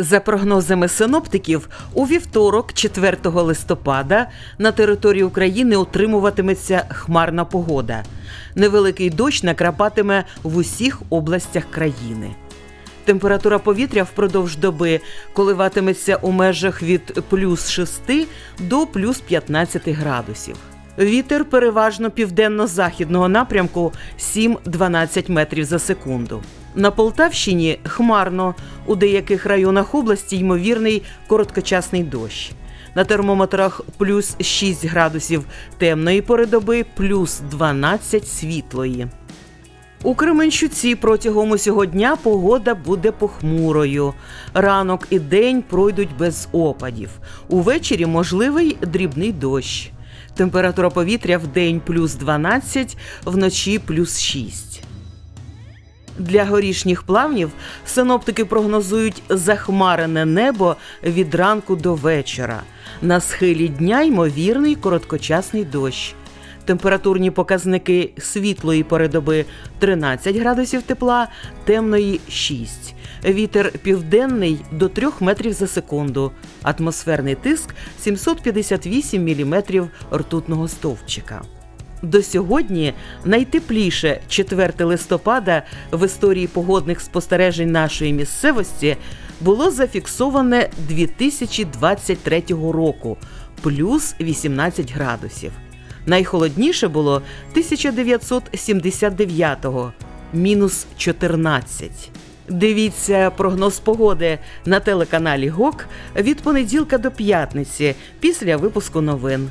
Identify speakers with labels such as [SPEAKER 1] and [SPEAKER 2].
[SPEAKER 1] За прогнозами синоптиків, у вівторок, 4 листопада, на території України утримуватиметься хмарна погода. Невеликий дощ накрапатиме в усіх областях країни. Температура повітря впродовж доби коливатиметься у межах від плюс 6 до плюс 15 градусів. Вітер переважно південно-західного напрямку 7-12 метрів за секунду. На Полтавщині хмарно, у деяких районах області ймовірний короткочасний дощ. На термометрах плюс 6 градусів темної пори доби, плюс 12 світлої. У Кременчуці протягом усього дня погода буде похмурою. Ранок і день пройдуть без опадів. Увечері можливий дрібний дощ. Температура повітря в день плюс 12, вночі плюс 6. Для горішніх плавнів синоптики прогнозують захмарене небо від ранку до вечора. На схилі дня ймовірний короткочасний дощ. Температурні показники світлої пори доби 13 градусів тепла, темної 6. Вітер південний до 3 метрів за секунду. Атмосферний тиск 758 міліметрів ртутного стовпчика. До сьогодні найтепліше 4 листопада в історії погодних спостережень нашої місцевості було зафіксоване 2023 року плюс 18 градусів. Найхолодніше було 1979-го мінус 14. Дивіться прогноз погоди на телеканалі ГОК від понеділка до п'ятниці після випуску новин.